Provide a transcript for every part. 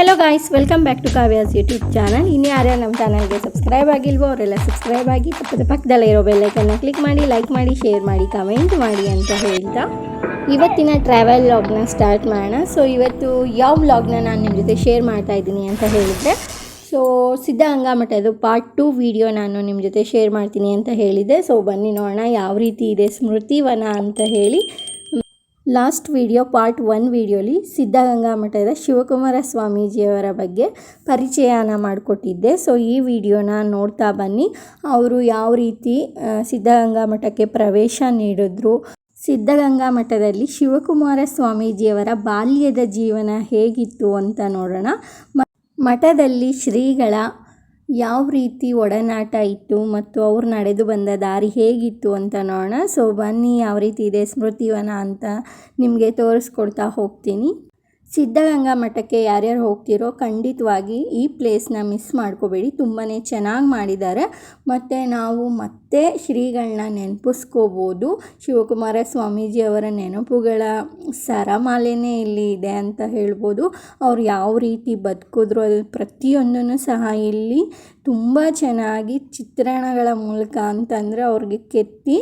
Hello guys welcome back to Kavya's YouTube channel ಇನ್ನು ಯಾರ್ಯಾರು ನಮ್ಮ ಚಾನಲ್ಗೆ ಸಬ್ಸ್ಕ್ರೈಬ್ ಆಗಿಲ್ವೋ ಅವರೆಲ್ಲ ಸಬ್ಸ್ಕ್ರೈಬ್ ಆಗಿ ಪಕ್ಕದ ಪಕ್ಕದಲ್ಲೇ ಇರೋ ಬೆಲ್ಲೈಕನ್ನ ಕ್ಲಿಕ್ ಮಾಡಿ ಲೈಕ್ ಮಾಡಿ ಶೇರ್ ಮಾಡಿ ಕಮೆಂಟ್ ಮಾಡಿ ಅಂತ ಹೇಳ್ತಾ ಇವತ್ತಿನ ಟ್ರಾವೆಲ್ ವ್ಲಾಗ್ನ ಸ್ಟಾರ್ಟ್ ಮಾಡೋಣ. ಸೊ ಇವತ್ತು ಯಾವ ವ್ಲಾಗ್ನ ನಾನು ನಿಮ್ಮ ಜೊತೆ ಶೇರ್ ಮಾಡ್ತಾ ಇದ್ದೀನಿ ಅಂತ ಹೇಳಿದರೆ ಸೊ ಸಿದ್ಧಗಂಗಾ ಮಠದ್ದು ಪಾರ್ಟ್ ಟು ವಿಡಿಯೋ ನಾನು ನಿಮ್ಮ ಜೊತೆ ಶೇರ್ ಮಾಡ್ತೀನಿ ಅಂತ ಹೇಳಿದೆ ಸೊ ಬನ್ನಿ ನೋಡೋಣ ಯಾವ ರೀತಿ ಇದೆ ಸ್ಮೃತಿವನ ಅಂತ ಹೇಳಿ. ಲಾಸ್ಟ್ ವಿಡಿಯೋ, ಪಾರ್ಟ್ ಒನ್ ವಿಡಿಯೋಲಿ ಸಿದ್ಧಗಂಗಾ ಮಠದ ಶಿವಕುಮಾರ ಸ್ವಾಮೀಜಿಯವರ ಬಗ್ಗೆ ಪರಿಚಯನ ಮಾಡಿಕೊಟ್ಟಿದ್ದೆ. ಸೊ ಈ ವಿಡಿಯೋನ ನೋಡ್ತಾ ಬನ್ನಿ. ಅವರು ಯಾವ ರೀತಿ ಸಿದ್ಧಗಂಗಾ ಮಠಕ್ಕೆ ಪ್ರವೇಶ ನೀಡಿದ್ರು. ಸಿದ್ಧಗಂಗಾ ಮಠದಲ್ಲಿ ಶಿವಕುಮಾರ ಸ್ವಾಮೀಜಿಯವರ ಬಾಲ್ಯದ ಜೀವನ ಹೇಗಿತ್ತು ಅಂತ ನೋಡೋಣ. ಮಠದಲ್ಲಿ ಶ್ರೀಗಳ ಯಾವ ರೀತಿ ಒಡನಾಟ ಇತ್ತು ಮತ್ತು ಅವ್ರು ನಡೆದು ಬಂದ ದಾರಿ ಹೇಗಿತ್ತು ಅಂತ ನೋಡೋಣ. ಸೊ ಬನ್ನಿ ಯಾವ ರೀತಿ ಇದೆ ಸ್ಮೃತಿವನ ಅಂತ ನಿಮಗೆ ತೋರಿಸ್ಕೊಡ್ತಾ ಹೋಗ್ತೀನಿ. ಸಿದ್ಧಗಂಗಾ ಮಠಕ್ಕೆ ಯಾರ್ಯಾರು ಹೋಗ್ತಿರೋ ಖಂಡಿತವಾಗಿ ಈ ಪ್ಲೇಸ್ನ ಮಿಸ್ ಮಾಡ್ಕೋಬೇಡಿ. ತುಂಬಾ ಚೆನ್ನಾಗಿ ಮಾಡಿದ್ದಾರೆ ಮತ್ತು ನಾವು ಮತ್ತೆ ಶ್ರೀಗಳನ್ನ ನೆನಪಿಸ್ಕೋಬೋದು. ಶಿವಕುಮಾರ ಸ್ವಾಮೀಜಿಯವರ ನೆನಪುಗಳ ಸರಮಾಲೆನೇ ಇಲ್ಲಿ ಇದೆ ಅಂತ ಹೇಳ್ಬೋದು. ಅವ್ರು ಯಾವ ರೀತಿ ಬದುಕಿದ್ರು ಅದು ಪ್ರತಿಯೊಂದನ್ನು ಸಹ ಇಲ್ಲಿ ತುಂಬ ಚೆನ್ನಾಗಿ ಚಿತ್ರಣಗಳ ಮೂಲಕ ಅಂತಂದರೆ ಅವ್ರಿಗೆ ಕೆತ್ತಿ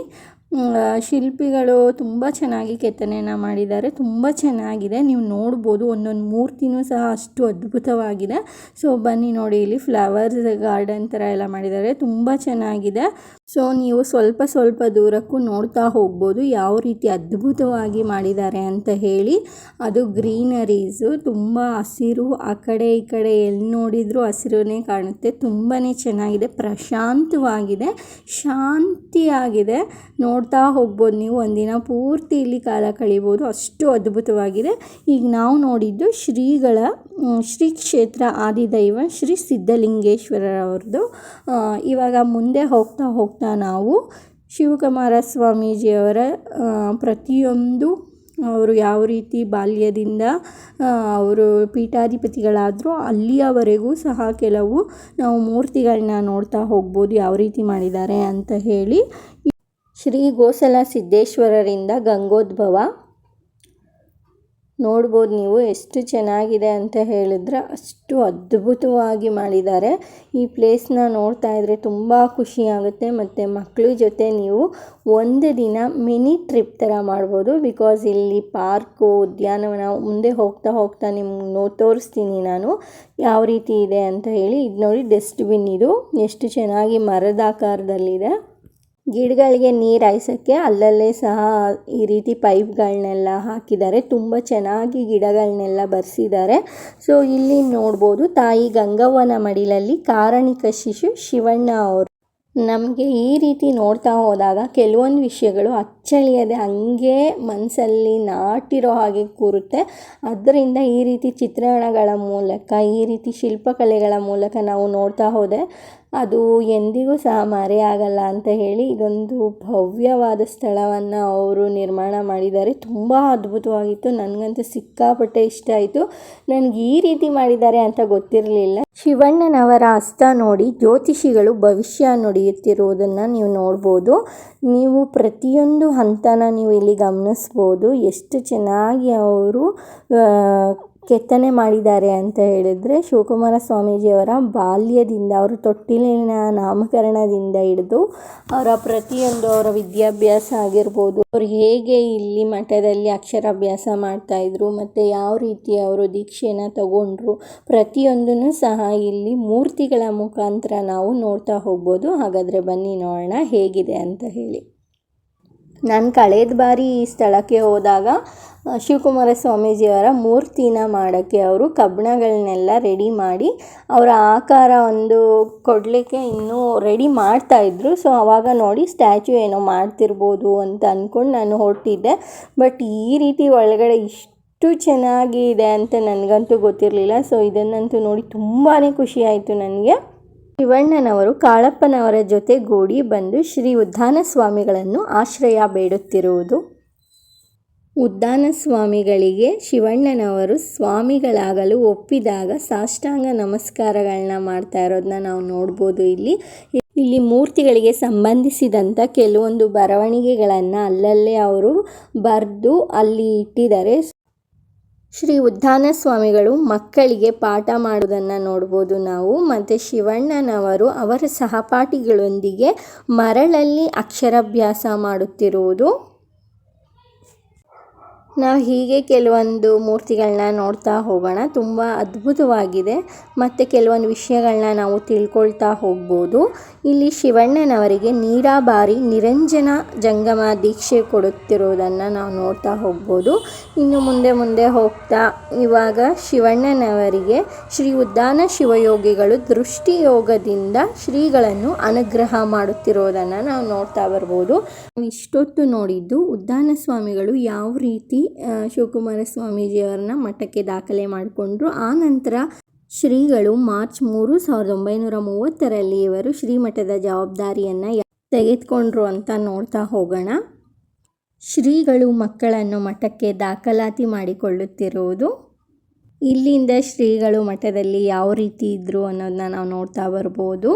ಶಿಲ್ಪಿಗಳು ತುಂಬ ಚೆನ್ನಾಗಿ ಕೆತ್ತನೆಯನ್ನು ಮಾಡಿದ್ದಾರೆ. ತುಂಬ ಚೆನ್ನಾಗಿದೆ. ನೀವು ನೋಡ್ಬೋದು, ಒಂದೊಂದು ಮೂರ್ತಿನೂ ಸಹ ಅಷ್ಟು ಅದ್ಭುತವಾಗಿದೆ. ಸೊ ಬನ್ನಿ ನೋಡಿ, ಇಲ್ಲಿ ಫ್ಲವರ್ಸ್ ಗಾರ್ಡನ್ ಥರ ಎಲ್ಲ ಮಾಡಿದ್ದಾರೆ. ತುಂಬ ಚೆನ್ನಾಗಿದೆ. ಸೊ ನೀವು ಸ್ವಲ್ಪ ಸ್ವಲ್ಪ ದೂರಕ್ಕೂ ನೋಡ್ತಾ ಹೋಗ್ಬೋದು, ಯಾವ ರೀತಿ ಅದ್ಭುತವಾಗಿ ಮಾಡಿದ್ದಾರೆ ಅಂತ ಹೇಳಿ. ಅದು ಗ್ರೀನರೀಸು ತುಂಬ ಹಸಿರು, ಆ ಕಡೆ ಈ ಕಡೆ ಎಲ್ಲಿ ನೋಡಿದರೂ ಹಸಿರುನೇ ಕಾಣುತ್ತೆ. ತುಂಬಾ ಚೆನ್ನಾಗಿದೆ. ಪ್ರಶಾಂತವಾಗಿದೆ. ಶಾಂತಿಯಾಗಿದೆ. ನೋಡ್ತಾ ಹೋಗ್ಬೋದು ನೀವು. ಒಂದಿನ ಪೂರ್ತಿ ಇಲ್ಲಿ ಕಾಲ ಕಳಿಬೋದು ಅಷ್ಟು ಅದ್ಭುತವಾಗಿದೆ. ಈಗ ನಾವು ನೋಡಿದ್ದು ಶ್ರೀಗಳ ಶ್ರೀ ಕ್ಷೇತ್ರ ಆದಿದೈವ ಶ್ರೀ ಸಿದ್ಧಲಿಂಗೇಶ್ವರರವ್ರದ್ದು. ಇವಾಗ ಮುಂದೆ ಹೋಗ್ತಾ ಹೋಗ್ತಾ ನಾವು ಶಿವಕುಮಾರ ಸ್ವಾಮೀಜಿಯವರ ಪ್ರತಿಯೊಂದು ಅವರು ಯಾವ ರೀತಿ ಬಾಲ್ಯದಿಂದ ಅವರು ಪೀಠಾಧಿಪತಿಗಳಾದರೂ ಅಲ್ಲಿಯವರೆಗೂ ಸಹ ಕೆಲವು ನಾವು ಮೂರ್ತಿಗಳನ್ನ ನೋಡ್ತಾ ಹೋಗ್ಬೋದು, ಯಾವ ರೀತಿ ಮಾಡಿದ್ದಾರೆ ಅಂತ ಹೇಳಿ. ಶ್ರೀ ಗೋಸಲ ಸಿದ್ದೇಶ್ವರರಿಂದ ಗಂಗೋದ್ಭವ. ನೋಡ್ಬೋದು ನೀವು ಎಷ್ಟು ಚೆನ್ನಾಗಿದೆ ಅಂತ ಹೇಳಿದ್ರೆ ಅಷ್ಟು ಅದ್ಭುತವಾಗಿ ಮಾಡಿದ್ದಾರೆ. ಈ ಪ್ಲೇಸ್ನ ನೋಡ್ತಾ ಇದ್ದರೆ ತುಂಬ ಖುಷಿಯಾಗುತ್ತೆ ಮತ್ತು ಮಕ್ಕಳ ಜೊತೆ ನೀವು ಒಂದು ದಿನ ಮಿನಿ ಟ್ರಿಪ್ ಥರ ಮಾಡ್ಬೋದು. ಬಿಕಾಸ್ ಇಲ್ಲಿ ಪಾರ್ಕು, ಉದ್ಯಾನವನ ಮುಂದೆ ಹೋಗ್ತಾ ಹೋಗ್ತಾ ನಿಮ್ಗೆ ನೋ ತೋರಿಸ್ತೀನಿ ನಾನು. ಯಾವ ರೀತಿ ಇದೆ ಅಂತ ಹೇಳಿ. ಇದು ನೋಡಿ ಡಸ್ಟ್ಬಿನ್ ಇದು. ಎಷ್ಟು ಚೆನ್ನಾಗಿ ಮರದ ಆಕಾರದಲ್ಲಿದೆ. ಗಿಡಗಳಿಗೆ ನೀರು ಹಾಯ್ಸೋಕ್ಕೆ ಅಲ್ಲಲ್ಲೇ ಸಹ ಈ ರೀತಿ ಪೈಪ್ಗಳನ್ನೆಲ್ಲ ಹಾಕಿದ್ದಾರೆ. ತುಂಬ ಚೆನ್ನಾಗಿ ಗಿಡಗಳನ್ನೆಲ್ಲ ಬರ್ಸಿದ್ದಾರೆ. ಸೊ ಇಲ್ಲಿ ನೋಡ್ಬೋದು ತಾಯಿ ಗಂಗವ್ವನ ಮಡಿಲಲ್ಲಿ ಕಾರಣಿಕ ಶಿಶು ಶಿವಣ್ಣ ಅವರು. ನಮಗೆ ಈ ರೀತಿ ನೋಡ್ತಾ ಹೋದಾಗ ಕೆಲವೊಂದು ವಿಷಯಗಳು ಅಚ್ಚಳಿಯದೆ ಹಂಗೆ ಮನಸ್ಸಲ್ಲಿ ನಾಟಿರೋ ಹಾಗೆ ಕೂರುತ್ತೆ. ಅದರಿಂದ ಈ ರೀತಿ ಚಿತ್ರಣಗಳ ಮೂಲಕ, ಈ ರೀತಿ ಶಿಲ್ಪಕಲೆಗಳ ಮೂಲಕ ನಾವು ನೋಡ್ತಾ ಹೋದೆ. ಅದು ಎಂದಿಗೂ ಸಹ ಮರೆಯಾಗಲ್ಲ ಅಂತ ಹೇಳಿ ಇದೊಂದು ಭವ್ಯವಾದ ಸ್ಥಳವನ್ನು ಅವರು ನಿರ್ಮಾಣ ಮಾಡಿದ್ದಾರೆ. ತುಂಬ ಅದ್ಭುತವಾಗಿತ್ತು. ನನಗಂತೂ ಸಿಕ್ಕಾಪಟ್ಟೆ ಇಷ್ಟ ಆಯಿತು. ನನಗೆ ಈ ರೀತಿ ಮಾಡಿದ್ದಾರೆ ಅಂತ ಗೊತ್ತಿರಲಿಲ್ಲ. ಶಿವಣ್ಣನವರ ಹಸ್ತ ನೋಡಿ ಜ್ಯೋತಿಷಿಗಳು ಭವಿಷ್ಯ ನುಡಿಯುತ್ತಿರುವುದನ್ನು ನೀವು ನೋಡ್ಬೋದು. ನೀವು ಪ್ರತಿಯೊಂದು ಹಂತನ ನೀವು ಇಲ್ಲಿ ಗಮನಿಸ್ಬೋದು. ಎಷ್ಟು ಚೆನ್ನಾಗಿ ಅವರು ಕೆತ್ತನೆ ಮಾಡಿದ್ದಾರೆ ಅಂತ ಹೇಳಿದರೆ ಶಿವಕುಮಾರ ಸ್ವಾಮೀಜಿಯವರ ಬಾಲ್ಯದಿಂದ, ಅವರು ತೊಟ್ಟಿಲಿನ ನಾಮಕರಣದಿಂದ ಹಿಡಿದು ಅವರ ಪ್ರತಿಯೊಂದು ಅವರ ವಿದ್ಯಾಭ್ಯಾಸ ಆಗಿರ್ಬೋದು. ಅವರು ಹೇಗೆ ಇಲ್ಲಿ ಮಠದಲ್ಲಿ ಅಕ್ಷರಾಭ್ಯಾಸ ಮಾಡ್ತಾಯಿದ್ರು ಮತ್ತು ಯಾವ ರೀತಿ ಅವರು ದೀಕ್ಷೆನ ತಗೊಂಡ್ರು, ಪ್ರತಿಯೊಂದನ್ನು ಸಹ ಇಲ್ಲಿ ಮೂರ್ತಿಗಳ ಮುಖಾಂತರ ನಾವು ನೋಡ್ತಾ ಹೋಗ್ಬೋದು. ಹಾಗಾದರೆ ಬನ್ನಿ ನೋಡೋಣ ಹೇಗಿದೆ ಅಂತ ಹೇಳಿ. ನಾನು ಕಳೆದ ಬಾರಿ ಈ ಸ್ಥಳಕ್ಕೆ ಹೋದಾಗ ಶಿವಕುಮಾರ ಸ್ವಾಮೀಜಿಯವರ ಮೂರ್ತಿನ ಮಾಡೋಕ್ಕೆ ಅವರು ಕಬ್ಬಣಗಳನ್ನೆಲ್ಲ ರೆಡಿ ಮಾಡಿ, ಅವರ ಆಕಾರ ಒಂದು ಕೊಡಲಿಕ್ಕೆ ಇನ್ನೂ ರೆಡಿ ಮಾಡ್ತಾಯಿದ್ರು ಸೊ ಆವಾಗ ನೋಡಿ ಸ್ಟ್ಯಾಚು ಏನೋ ಮಾಡ್ತಿರ್ಬೋದು ಅಂತ ಅಂದ್ಕೊಂಡು ನಾನು ಹೊರಟಿದ್ದೆ. ಬಟ್ ಈ ರೀತಿ ಒಳಗಡೆ ಇಷ್ಟು ಚೆನ್ನಾಗಿದೆ ಅಂತ ನನಗಂತೂ ಗೊತ್ತಿರಲಿಲ್ಲ. ಸೊ ಇದನ್ನಂತೂ ನೋಡಿ ತುಂಬಾ ಖುಷಿ ಆಯಿತು ನನಗೆ. ಶಿವಣ್ಣನವರು ಕಾಳಪ್ಪನವರ ಜೊತೆ ಜೊತೆಗೂಡಿ ಬಂದು ಶ್ರೀ ಉದ್ದಾನ ಸ್ವಾಮಿಗಳನ್ನು ಆಶ್ರಯ ಬೇಡುತ್ತಿರುವುದು. ಉದ್ದಾನ ಸ್ವಾಮಿಗಳಿಗೆ ಶಿವಣ್ಣನವರು ಸ್ವಾಮಿಗಳಾಗಲು ಒಪ್ಪಿದಾಗ ಸಾಷ್ಟಾಂಗ ನಮಸ್ಕಾರಗಳನ್ನ ಮಾಡ್ತಾ ಇರೋದನ್ನ ನಾವು ನೋಡ್ಬೋದು ಇಲ್ಲಿ. ಇಲ್ಲಿ ಮೂರ್ತಿಗಳಿಗೆ ಸಂಬಂಧಿಸಿದಂಥ ಕೆಲವೊಂದು ಬರವಣಿಗೆಗಳನ್ನು ಅಲ್ಲಲ್ಲೇ ಅವರು ಬರೆದು ಅಲ್ಲಿ ಇಟ್ಟಿದ್ದಾರೆ. ಶ್ರೀ ಉದ್ದಾನ ಸ್ವಾಮಿಗಳು ಮಕ್ಕಳಿಗೆ ಪಾಠ ಮಾಡುವುದನ್ನು ನೋಡ್ಬೋದು ನಾವು. ಮತ್ತು ಶಿವಣ್ಣನವರು ಅವರ ಸಹಪಾಠಿಗಳೊಂದಿಗೆ ಮರಳಲ್ಲಿ ಅಕ್ಷರಾಭ್ಯಾಸ ಮಾಡುತ್ತಿರುವುದು. ನಾವು ಹೀಗೆ ಕೆಲವೊಂದು ಮೂರ್ತಿಗಳನ್ನ ನೋಡ್ತಾ ಹೋಗೋಣ. ತುಂಬ ಅದ್ಭುತವಾಗಿದೆ. ಮತ್ತು ಕೆಲವೊಂದು ವಿಷಯಗಳನ್ನ ನಾವು ತಿಳ್ಕೊಳ್ತಾ ಹೋಗ್ಬೋದು. ಇಲ್ಲಿ ಶಿವಣ್ಣನವರಿಗೆ ನೀರಾಬಾರಿ ನಿರಂಜನ ಜಂಗಮ ದೀಕ್ಷೆ ಕೊಡುತ್ತಿರುವುದನ್ನು ನಾವು ನೋಡ್ತಾ ಹೋಗ್ಬೋದು. ಇನ್ನು ಮುಂದೆ ಮುಂದೆ ಹೋಗ್ತಾ ಇವಾಗ ಶಿವಣ್ಣನವರಿಗೆ ಶ್ರೀ ಉದ್ದಾನ ಶಿವಯೋಗಿಗಳು ದೃಷ್ಟಿಯೋಗದಿಂದ ಶ್ರೀಗಳನ್ನು ಅನುಗ್ರಹ ಮಾಡುತ್ತಿರುವುದನ್ನು ನಾವು ನೋಡ್ತಾ ಬರ್ಬೋದು. ಇಷ್ಟೊತ್ತು ನೋಡಿದ್ದು ಉದ್ದಾನ ಸ್ವಾಮಿಗಳು ಯಾವ ರೀತಿ ಶಿವಕುಮಾರ ಸ್ವಾಮೀಜಿಯವರನ್ನ ಮಠಕ್ಕೆ ದಾಖಲೆ ಮಾಡಿಕೊಂಡ್ರು. ಆ ನಂತರ ಶ್ರೀಗಳು ಮಾರ್ಚ್ ಮೂರು ಸಾವಿರದ ಒಂಬೈನೂರ ಮೂವತ್ತರಲ್ಲಿ ಇವರು ಶ್ರೀಮಠದ ಜವಾಬ್ದಾರಿಯನ್ನು ತೆಗೆದುಕೊಂಡ್ರು ಅಂತ ನೋಡ್ತಾ ಹೋಗೋಣ. ಶ್ರೀಗಳು ಮಕ್ಕಳನ್ನು ಮಠಕ್ಕೆ ದಾಖಲಾತಿ ಮಾಡಿಕೊಳ್ಳುತ್ತಿರುವುದು ಇಲ್ಲಿಂದ ಶ್ರೀಗಳು ಮಠದಲ್ಲಿ ಯಾವ ರೀತಿ ಇದ್ದರು ಅನ್ನೋದನ್ನ ನಾವು ನೋಡ್ತಾ ಬರ್ಬೋದು.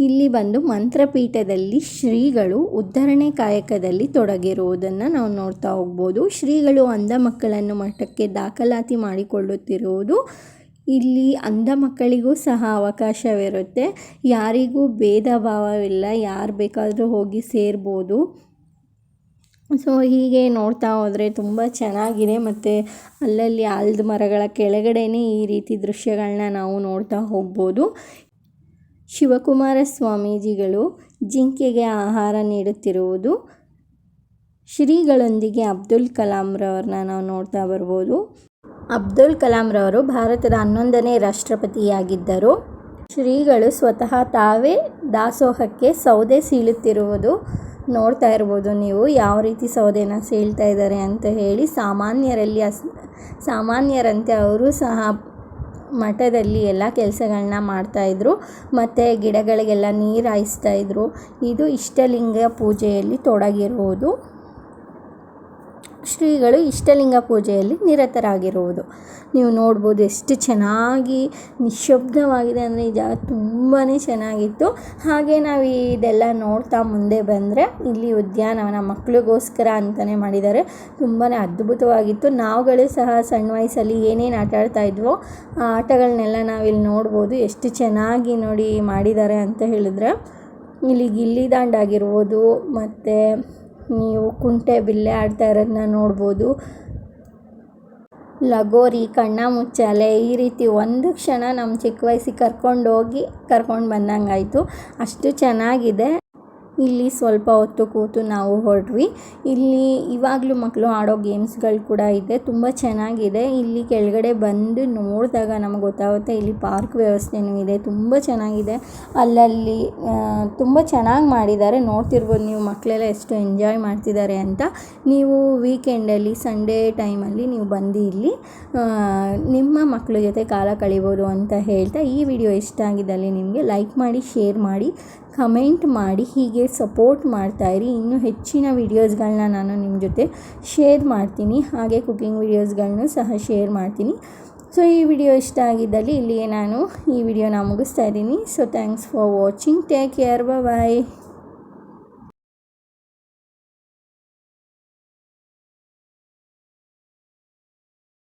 ಇಲ್ಲಿ ಬಂದು ಮಂತ್ರಪೀಠದಲ್ಲಿ ಶ್ರೀಗಳು ಉದ್ಧರಣೆ ಕಾಯಕದಲ್ಲಿ ತೊಡಗಿರುವುದನ್ನು ನಾವು ನೋಡ್ತಾ ಹೋಗ್ಬೋದು. ಶ್ರೀಗಳು ಅಂಧ ಮಕ್ಕಳನ್ನು ಮಠಕ್ಕೆ ದಾಖಲಾತಿ ಮಾಡಿಕೊಳ್ಳುತ್ತಿರುವುದು ಇಲ್ಲಿ ಅಂಧ ಮಕ್ಕಳಿಗೂ ಸಹ ಅವಕಾಶವಿರುತ್ತೆ. ಯಾರಿಗೂ ಭೇದ ಭಾವವಿಲ್ಲ, ಯಾರು ಬೇಕಾದರೂ ಹೋಗಿ ಸೇರ್ಬೋದು. ಸೊ ಹೀಗೆ ನೋಡ್ತಾ ಹೋದರೆ ತುಂಬ ಚೆನ್ನಾಗಿದೆ ಮತ್ತು ಅಲ್ಲಲ್ಲಿ ಆಲದ ಮರಗಳ ಕೆಳಗಡೆಯೇ ಈ ರೀತಿ ದೃಶ್ಯಗಳನ್ನ ನಾವು ನೋಡ್ತಾ ಹೋಗ್ಬೋದು. ಶಿವಕುಮಾರ ಸ್ವಾಮೀಜಿಗಳು ಜಿಂಕೆಗೆ ಆಹಾರ ನೀಡುತ್ತಿರುವುದು, ಶ್ರೀಗಳೊಂದಿಗೆ ಅಬ್ದುಲ್ ಕಲಾಂರವ್ರನ್ನ ನಾವು ನೋಡ್ತಾ ಬರ್ಬೋದು. ಅಬ್ದುಲ್ ಕಲಾಂರವರು ಭಾರತದ ಹನ್ನೊಂದನೇ ರಾಷ್ಟ್ರಪತಿಯಾಗಿದ್ದರು. ಶ್ರೀಗಳು ಸ್ವತಃ ತಾವೇ ದಾಸೋಹಕ್ಕೆ ಸೌದೆ ಸೀಳುತ್ತಿರುವುದು ನೋಡ್ತಾ ಇರ್ಬೋದು ನೀವು ಯಾವ ರೀತಿ ಸೌದೆನ ಸೀಳ್ತಾ ಇದ್ದಾರೆ ಅಂತ ಹೇಳಿ ಸಾಮಾನ್ಯರಲ್ಲಿ ಅಸ್, ಸಾಮಾನ್ಯರಂತೆ ಅವರು ಸಹ ಮಠದಲ್ಲಿ ಎಲ್ಲ ಕೆಲಸಗಳನ್ನ ಮಾಡ್ತಾಯಿದ್ರು ಮತ್ತು ಗಿಡಗಳಿಗೆಲ್ಲ ನೀರು ಇದ್ರು. ಇದು ಇಷ್ಟಲಿಂಗ ಪೂಜೆಯಲ್ಲಿ ತೊಡಗಿರುವುದು. ಶ್ರೀಗಳು ಇಷ್ಟಲಿಂಗ ಪೂಜೆಯಲ್ಲಿ ನಿರತರಾಗಿರುವುದು. ನೀವು ನೋಡ್ಬೋದು ಎಷ್ಟು ಚೆನ್ನಾಗಿ ನಿಶ್ಶಬ್ದವಾಗಿದೆ ಅಂದರೆ ಈ ಜಾಗ ತುಂಬಾ ಚೆನ್ನಾಗಿತ್ತು. ಹಾಗೆ ನಾವು ಇದೆಲ್ಲ ನೋಡ್ತಾ ಮುಂದೆ ಬಂದರೆ ಇಲ್ಲಿ ಉದ್ಯಾನವನ ಮಕ್ಕಳಿಗೋಸ್ಕರ ಅಂತಲೇ ಮಾಡಿದ್ದಾರೆ. ತುಂಬಾ ಅದ್ಭುತವಾಗಿತ್ತು. ನಾವುಗಳು ಸಹ ಸಣ್ಣ ವಯಸ್ಸಲ್ಲಿ ಏನೇನು ಆಟ ಆಡ್ತಾ ಇದ್ವೋ ಆ ಆಟಗಳನ್ನೆಲ್ಲ ನಾವಿಲ್ಲಿ ನೋಡ್ಬೋದು. ಎಷ್ಟು ಚೆನ್ನಾಗಿ ನೋಡಿ ಮಾಡಿದ್ದಾರೆ ಅಂತ ಹೇಳಿದ್ರೆ, ಇಲ್ಲಿ ಗಿಲ್ಲಿ ದಾಂಡಾಗಿರ್ಬೋದು ಮತ್ತು ನೀವು ಕುಂಟೆ ಬಿಲ್ಲೆ ಆಡ್ತಾ ಇರೋದನ್ನ ನೋಡ್ಬೋದು ಲಗೋರಿ ಕಣ್ಣಾಮುಚ್ಚಾಲೆ ಈ ರೀತಿ ಒಂದು ಕ್ಷಣ ನಮ್ಮ ಚಿಕ್ಕ ವಯಸ್ಸಿಗೆ ಕರ್ಕೊಂಡೋಗಿ, ಕರ್ಕೊಂಡು ಬಂದಂಗಾಯಿತು. ಅಷ್ಟು ಚೆನ್ನಾಗಿದೆ. ಇಲ್ಲಿ ಸ್ವಲ್ಪ ಹೊತ್ತು ಕೂತು ನಾವು ಹೊರಡ್ವಿ. ಇಲ್ಲಿ ಇವಾಗಲೂ ಮಕ್ಕಳು ಆಡೋ ಗೇಮ್ಸ್ಗಳು ಕೂಡ ಇದೆ. ತುಂಬ ಚೆನ್ನಾಗಿದೆ. ಇಲ್ಲಿ ಕೆಳಗಡೆ ಬಂದು ನೋಡಿದಾಗ ನಮಗೆ ಗೊತ್ತಾಗುತ್ತೆ ಇಲ್ಲಿ ಪಾರ್ಕ್ ವ್ಯವಸ್ಥೆನೂ ಇದೆ. ತುಂಬ ಚೆನ್ನಾಗಿದೆ. ಅಲ್ಲಲ್ಲಿ ತುಂಬ ಚೆನ್ನಾಗಿ ಮಾಡಿದ್ದಾರೆ. ನೋಡ್ತಿರ್ಬೋದು ನೀವು ಮಕ್ಕಳೆಲ್ಲ ಎಷ್ಟು ಎಂಜಾಯ್ ಮಾಡ್ತಿದ್ದಾರೆ ಅಂತ. ನೀವು ವೀಕೆಂಡಲ್ಲಿ, ಸಂಡೇ ಟೈಮಲ್ಲಿ ನೀವು ಬಂದು ಇಲ್ಲಿ ನಿಮ್ಮ ಮಕ್ಕಳ ಜೊತೆ ಕಾಲ ಕಳಿಬೋದು ಅಂತ ಹೇಳ್ತಾ ಈ ವಿಡಿಯೋ ಇಷ್ಟ ಆಗಿದ್ದಲ್ಲಿ ನಿಮಗೆ ಲೈಕ್ ಮಾಡಿ, ಶೇರ್ ಮಾಡಿ. ಕಮೆಂಟ್ ಮಾಡಿ, ಹೀಗೆ ಸಪೋರ್ಟ್ ಮಾಡ್ತಾಯಿರಿ ಇನ್ನೂ ಹೆಚ್ಚಿನ ವೀಡಿಯೋಸ್ಗಳನ್ನ ನಾನು ನಿಮ್ಮ ಜೊತೆ ಶೇರ್ ಮಾಡ್ತೀನಿ. ಹಾಗೆ ಕುಕಿಂಗ್ ವೀಡಿಯೋಸ್ಗಳನ್ನೂ ಸಹ ಶೇರ್ ಮಾಡ್ತೀನಿ. ಸೊ, ಈ ವಿಡಿಯೋ ಇಷ್ಟ ಆಗಿದ್ದಲ್ಲಿ ಇಲ್ಲಿಯೇ ನಾನು ಈ ವಿಡಿಯೋನ ಮುಗಿಸ್ತಾ ಇದ್ದೀನಿ. So, thanks for watching. Take care. Bye